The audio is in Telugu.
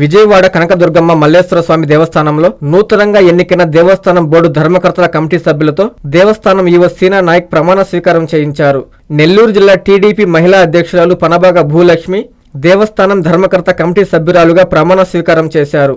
విజయవాడ కనకదుర్గమ్మ మల్లేశ్వర స్వామి దేవస్థానంలో నూతనంగా ఎన్నికైన దేవస్థానం బోర్డు ధర్మకర్తల కమిటీ సభ్యులతో దేవస్థానం ఈవో సీనా నాయక్ ప్రమాణ స్వీకారం చేయించారు. నెల్లూరు జిల్లా టీడీపీ మహిళా అధ్యక్షురాలు పనబాగ భూలక్ష్మి దేవస్థానం ధర్మకర్త కమిటీ సభ్యురాలుగా ప్రమాణ స్వీకారం చేశారు.